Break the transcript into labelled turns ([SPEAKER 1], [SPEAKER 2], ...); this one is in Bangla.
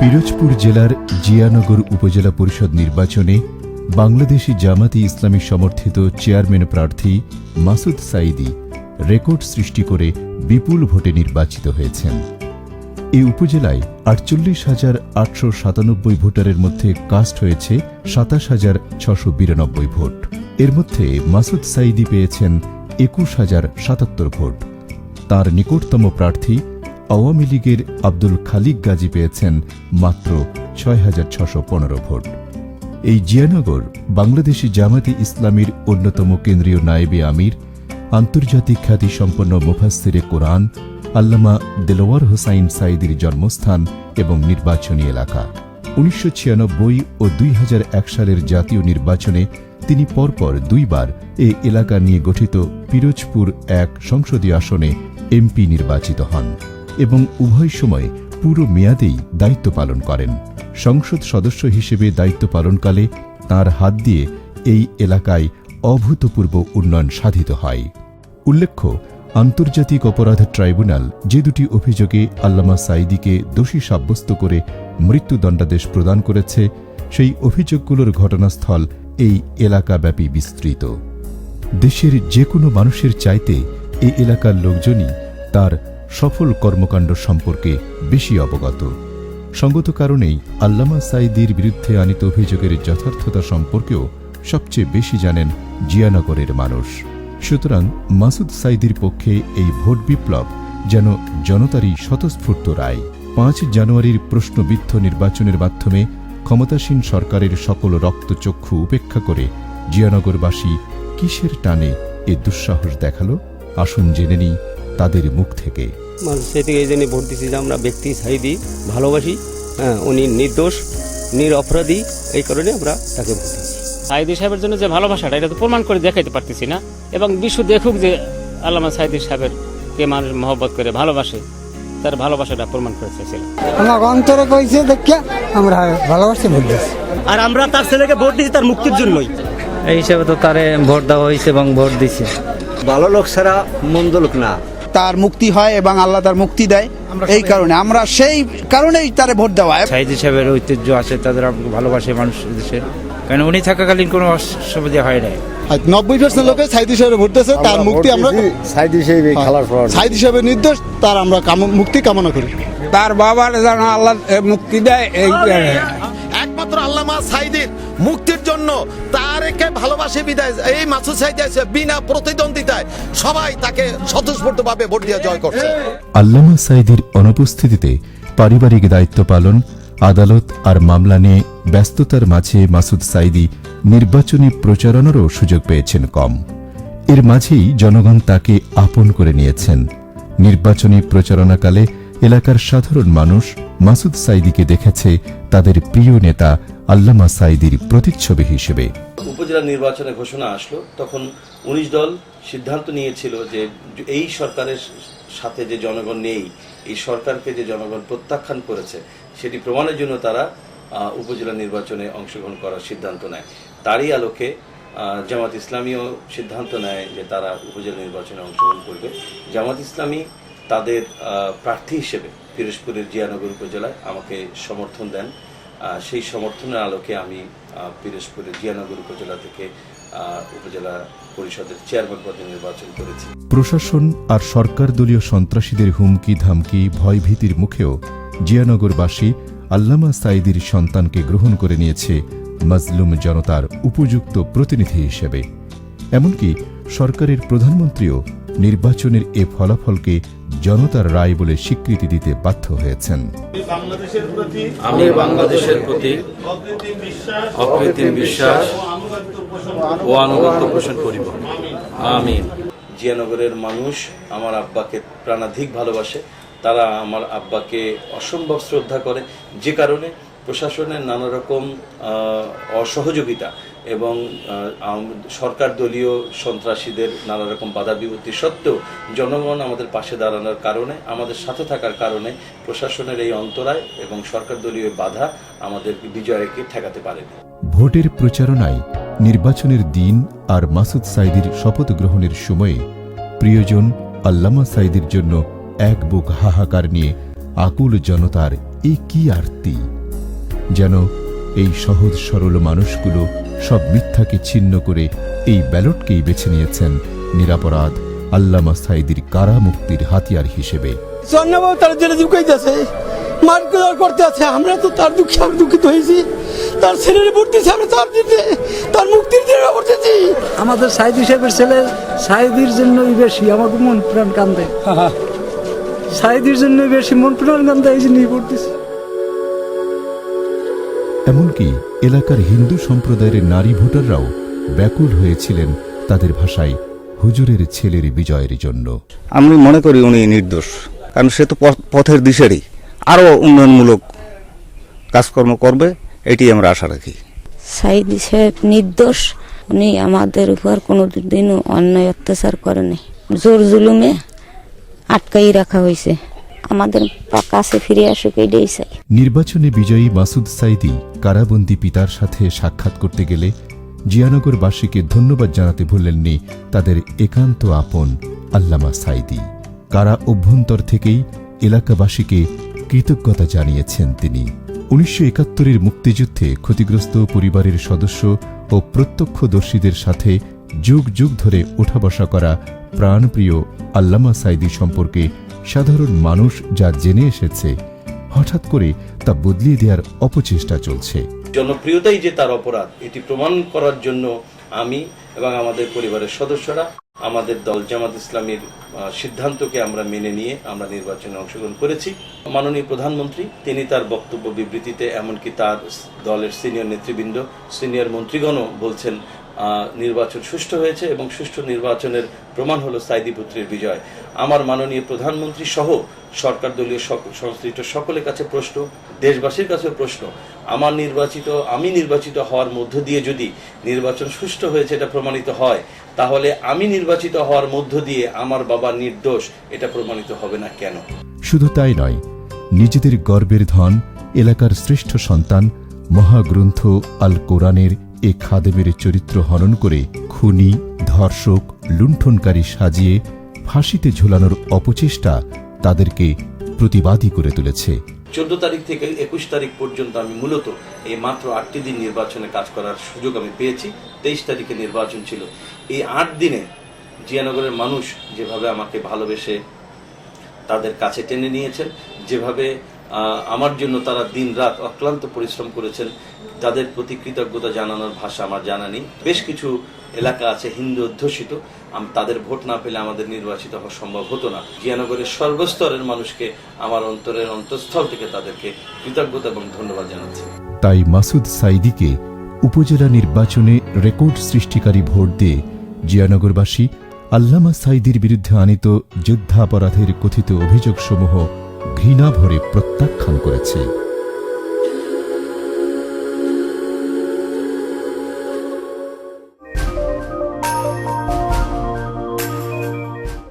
[SPEAKER 1] পিরোজপুর জেলার জিয়ানগর উপজেলা পরিষদ নির্বাচনে বাংলাদেশি জামাতি ইসলামী সমর্থিত চেয়ারম্যান প্রার্থী মাসুদ সাইদি রেকর্ড সৃষ্টি করে বিপুল ভোটে নির্বাচিত হয়েছেন। এই উপজেলায় আটচল্লিশ হাজার আটশো সাতানব্বই ভোটারের মধ্যে কাস্ট হয়েছে সাতাশ হাজার ছশো বিরানব্বই ভোট। এর মধ্যে মাসুদ সাইদি পেয়েছেন একুশ হাজার সাতাত্তর ভোট। তার নিকটতম প্রার্থী আওয়ামী লীগের আব্দুল খালিক গাজী পেয়েছেন মাত্র ছয় হাজার ছশো পনেরো ভোট। এই জিয়ানগর বাংলাদেশি জামাতি ইসলামীর অন্যতম কেন্দ্রীয় নায়েবে আমির, আন্তর্জাতিক খ্যাতি সম্পন্ন মুফাসসিরে কোরআন, আল্লামা দেলোয়ার হোসাইন সাইদির জন্মস্থান এবং নির্বাচনী এলাকা। উনিশশো ছিয়ানব্বই ও দুই হাজার এক সালের জাতীয় নির্বাচনে তিনি পরপর দুইবার এ এলাকা নিয়ে গঠিত পিরোজপুর এক সংসদীয় আসনে এমপি নির্বাচিত হন। এবং উভয় সময় পুরো মেয়াদেই দায়িত্ব পালন করেন। সংসদ সদস্য হিসেবে দায়িত্ব পালনকালে তার হাত দিয়ে এই এলাকায় অভূতপূর্ব উন্নয়ন সাধিত হয়। উল্লেখ্য, আন্তর্জাতিক অপরাধ ট্রাইব্যুনাল যে দুটি অভিযোগে আল্লামা সাইদিকে দোষী সাব্যস্ত করে মৃত্যুদণ্ডাদেশ প্রদান করেছে, সেই অভিযোগগুলোর ঘটনাস্থল এই এলাকাব্যাপী বিস্তৃত। দেশের যে কোনো মানুষের চাইতে এই এলাকার লোকজনই তার সফল কর্মকাণ্ড সম্পর্কে বেশি অবগত। সঙ্গত কারণেই আল্লামা সাইদির বিরুদ্ধে আনিত অভিযোগের যথার্থতা সম্পর্কেও সবচেয়ে বেশি জানেন জিয়ানগরের মানুষ। সুতরাং মাসুদ সাইদির পক্ষে এই ভোট বিপ্লব যেন জনতারই স্বতঃস্ফূর্ত রায়। পাঁচ জানুয়ারির প্রশ্নবিদ্ধ নির্বাচনের মাধ্যমে ক্ষমতাসীন সরকারের সকল রক্তচক্ষু উপেক্ষা করে জিয়ানগরবাসী কিসের টানে এ দুঃসাহস দেখাল? আসুন জেনে নিই তাদের মুখ থেকে।
[SPEAKER 2] মানুষ সে এই জন্য ভোট দিচ্ছি যে আমরা ব্যক্তি সাইদি ভালোবাসি হ্যাঁ উনি নির্দোষ নিরপরাধী এই কারণে আমরা তাকে ভোট দিচ্ছি।
[SPEAKER 3] সাইদি সাহেবের জন্য যে ভালোবাসাটা এটা তো প্রমাণ করে দেখাইতে পারতেছি না। এবং বিশ্ব দেখুক যে আল্লামা সাইদি সাহেবের কে মানুষ মহব্বত করে ভালোবাসে তার ভালোবাসাটা প্রমাণ করে চাইছিলাম
[SPEAKER 4] আমার অন্তরে কইছে দেখিয়া আমরা ভালোবাসি ভোট দিচ্ছি
[SPEAKER 2] আর আমরা তার ছেলেকে ভোট দিচ্ছি তার মুক্তির জন্যই।
[SPEAKER 5] এই হিসাবে তো তারে ভোট দেওয়া হয়েছে এবং ভোট দিছে।
[SPEAKER 2] ভালো লোক ছাড়া মন্দ লোক না।
[SPEAKER 6] তার মুক্তি হয় এবং আল্লাহ তার মুক্তি দেয় এই কারণে। আমরা সেই কারণেই তারে ভোট দেওয়া।
[SPEAKER 5] সাইদ হিসাবের ঐতিহ্য আছে তাদের ভালোবাসে মানুষ দেশের। কারণ উনি থাকাকালীন কোনো অসুবিধা হয় নাই?
[SPEAKER 7] নব্বই পার্সেন্ট লোকে সাইদ হিসাবে ভোট দিয়েছে তার মুক্তি আমরা
[SPEAKER 8] সাইড হিসেবে খেলার পর।
[SPEAKER 7] সাইদ হিসাবে নির্দোষ তার আমরা কাম- মুক্তি কামনা করি।
[SPEAKER 4] তার বাবার যেন আল্লাহ মুক্তি দেয় এই
[SPEAKER 9] একমাত্র আল্লামা সাইদির। মুক্তির জন্য তারকে ভালোবাসে, বিদায়। এই মাসুদ সাইদ বিনা প্রতিদ্বন্দ্বিতায়। সবাই তাকে স্বতঃস্ফূর্তভাবে ভোট দিয়ে জয় করছে।
[SPEAKER 1] আল্লামা সাইদির অনুপস্থিতিতে পারিবারিক দায়িত্ব পালন, আদালত আর মামলা নিয়ে ব্যস্ততার মাঝে মাসুদ সাইদি নির্বাচনী প্রচারণারও সুযোগ পেয়েছেন কম। এর মাঝেই জনগণ তাকে আপন করে নিয়েছেন। নির্বাচনী প্রচারণাকালে এলাকার সাধারণ মানুষ মাসুদ সাইদিকে দেখেছে তাদের প্রিয় নেতা আল্লামা সাইদির প্রতিচ্ছবি হিসেবে।
[SPEAKER 10] উপজেলা নির্বাচনে ঘোষণা আসলো, তখন উনিশ দল সিদ্ধান্ত নিয়েছিল যে এই সরকারের সাথে যে জনগণ নেই, এই সরকারকে যে জনগণ প্রত্যাখ্যান করেছে, সেটি প্রমাণের জন্য তারা উপজেলা নির্বাচনে অংশগ্রহণ করার সিদ্ধান্ত নেয়। তারই আলোকে জামাত ইসলামীও সিদ্ধান্ত নেয় যে তারা উপজেলা নির্বাচনে অংশগ্রহণ করবে। জামাত ইসলামী তাদের প্রার্থী হিসেবে পিরোজপুরের জিয়ানগর উপজেলায় আমাকে সমর্থন দেন। সেই সমর্থনের আলোকে আমি পিরোজপুরের জিয়ানগর উপজেলা থেকে উপজেলা পরিষদের চেয়ারম্যান পদে নির্বাচন করেছি।
[SPEAKER 1] প্রশাসন আর সরকার দলীয় সন্ত্রাসীদের হুমকি ধামকি ভয়ভীতির মুখেও জিয়ানগরবাসী আল্লামা সাইদির সন্তানকে গ্রহণ করে নিয়েছে মজলুম জনতার উপযুক্ত প্রতিনিধি হিসেবে। এমনকি সরকারের প্রধানমন্ত্রীও নির্বাচনের এ ফলাফলকে জনতার রায় বলে স্বীকৃতি দিতে বাধ্য হয়েছেন।
[SPEAKER 10] আমি বাংলাদেশের প্রতি অকৃত্রিম বিশ্বাস ও আনুগত্য পোষণ করিব। আমিন। জিয়ানগরের মানুষ আমার আব্বাকে প্রাণাধিক ভালোবাসে। তারা আমার আব্বাকে অসম্ভব শ্রদ্ধা করে। যে কারণে প্রশাসনের নানা রকম অসহযোগিতা এবং সরকার দলীয় সন্ত্রাসীদের নানা রকম বাধা বিপত্তি সত্ত্বেও জনগণ আমাদের পাশে দাঁড়ানোর কারণে, আমাদের সাথে থাকার কারণে প্রশাসনের এই অন্তরায় এবং সরকার দলীয় বাধা আমাদের বিজয়কে ঠেকাতে পারেনি।
[SPEAKER 1] ভোটের প্রচারণায় নির্বাচনের দিন আর মাসুদ সাইদির শপথ গ্রহণের সময়ে প্রিয়জন আল্লামা সাইদির জন্য এক বুক হাহাকার নিয়ে আকুল জনতার এই কি আরতি? যেন এই সহজ সরল মানুষগুলো সব মিথ্যাকে ছিন্ন করে এই ব্যালটকেই বেছে নিয়েছেন নিরাপরাধ আল্লামা সাইদির কারা মুক্তির হাতিয়ার হিসেবে।
[SPEAKER 4] চন্নাবাবু তার জেলে ঢুকাইতেছে। মারকুদার করতে আছে আমরা তো তার দুঃখে আমি দুঃখিত হয়েছি। তার ছেলের দিয়েছি আমরা তার দিতে। তার মুক্তির জন্য দিয়েছি
[SPEAKER 11] আমাদের সাইদি সাহেবের ছেলে সাইদির জন্যই বেশি আমাকে মন প্রাণ কান্দে। সাইদির জন্য বেশি মন প্রাণ কান্দে এই জন্যই পড়তেছি
[SPEAKER 1] এমনকি এলাকার হিন্দু সম্প্রদায়ের নারী ভোটাররাও ব্যাকুল হয়েছিলেন তাদের ভাষায় হুজুরের ছেলের বিজয়ের জন্য।
[SPEAKER 8] আমি মনে করি উনি নির্দোষ কারণ সে তো পথ- পথের দিশেরই। আরও উন্নয়নমূলক কাজকর্ম করবে এটি আমরা আশা রাখি।
[SPEAKER 12] সাইদি সাহেব নির্দোষ উনি আমাদের উপর কোনোদিনও অন্যায় অত্যাচার করেনি। জোর জুলুমে আটকাই রাখা হয়েছে। আমাদের কাছে ফিরে আসুক, এটাই চাই।
[SPEAKER 1] নির্বাচনে বিজয়ী মাসুদ সাইদি কারাবন্দী পিতার সাথে সাক্ষাৎ করতে গেলে জিয়ানগরবাসীকে ধন্যবাদ জানাতে ভুললেননি তাদের একান্ত আপন আল্লামা সাইদি। কারা অভ্যন্তর থেকেই এলাকাবাসীকে কৃতজ্ঞতা জানিয়েছেন তিনি। উনিশশো একাত্তরের মুক্তিযুদ্ধে ক্ষতিগ্রস্ত পরিবারের সদস্য ও প্রত্যক্ষদর্শীদের সাথে যুগ যুগ ধরে ওঠা বসা করা প্রাণপ্রিয় আল্লামা সাইদি সম্পর্কে সাধারণ মানুষ যা জেনে এসেছে, হঠাৎ করে তা বদলিয়ে দেওয়ার অপচেষ্টা চলছে।
[SPEAKER 10] জনপ্রিয়তাই যে তার অপরাধ, এটি প্রমাণ করার জন্য আমি এবং আমাদের পরিবারের সদস্যরা, আমাদের দল জামাত ইসলামীর সিদ্ধান্তকে আমরা মেনে নিয়ে আমরা নির্বাচনে অংশগ্রহণ করেছি। মাননীয় প্রধানমন্ত্রী, তিনি তার বক্তব্য বিবৃতিতে, এমনকি তার দলের সিনিয়র নেতৃবৃন্দ, সিনিয়র মন্ত্রীগণও বলছেন নির্বাচন সুষ্ঠু হয়েছে এবং সুষ্ঠু নির্বাচনের প্রমাণ হলো সাইদি পুত্রের বিজয়। আমার মাননীয় প্রধানমন্ত্রী সহ সরকার দলীয় সংশ্লিষ্ট সকলের কাছে প্রশ্ন, দেশবাসীর কাছে প্রশ্ন। আমার নির্বাচিত, আমি নির্বাচিত হওয়ার মধ্য দিয়ে যদি নির্বাচন সুষ্ঠু হয়েছে এটা প্রমাণিত হয়, তাহলে আমি নির্বাচিত হওয়ার মধ্য দিয়ে আমার বাবা নির্দোষ এটা প্রমাণিত হবে না কেন?
[SPEAKER 1] শুধু তাই নয়, নিজেদের গর্বের ধন, এলাকার শ্রেষ্ঠ সন্তান, মহাগ্রন্থ আল কোরআনের এ খাদেমের চরিত্র হনন করে খুনি, ধর্ষক, লুণ্ঠনকারী সাজিয়ে ফাঁসিতে ঝোলানোর অপচেষ্টা তাদেরকে প্রতিবাদী করে তুলেছে।
[SPEAKER 10] চোদ্দ তারিখ থেকে একুশ তারিখ পর্যন্ত আমি মূলত এই মাত্র আটটি দিন নির্বাচনে কাজ করার সুযোগ আমি পেয়েছি। তেইশ তারিখে নির্বাচন ছিল। এই আট দিনে জিয়ানগরের মানুষ যেভাবে আমাকে ভালোবেসে তাদের কাছে টেনে নিয়েছেন, যেভাবে আমার জন্য তারা দিন রাত অক্লান্ত পরিশ্রম করেছেন। তাদের প্রতি কৃতজ্ঞতা জানানোর ভাষা আমার জানা নেই। বেশ কিছু এলাকা আছে হিন্দু অধ্যুষিত। তাদের ভোট না পেলে আমাদের নির্বাচিত হওয়া সম্ভব হতো না। জিয়ানগরের সর্বস্তরের মানুষকে আমার অন্তরের অন্তঃস্থল থেকে তাদেরকে কৃতজ্ঞতা এবং ধন্যবাদ জানাচ্ছি।
[SPEAKER 1] তাই মাসুদ সাইদিকে উপজেলা নির্বাচনে রেকর্ড সৃষ্টিকারী ভোট দিয়ে জিয়ানগরবাসী আল্লামা সাইদির বিরুদ্ধে আনিত যুদ্ধাপরাধের কথিত অভিযোগসমূহ ঘৃণা ভরে প্রত্যাখ্যান করেছে।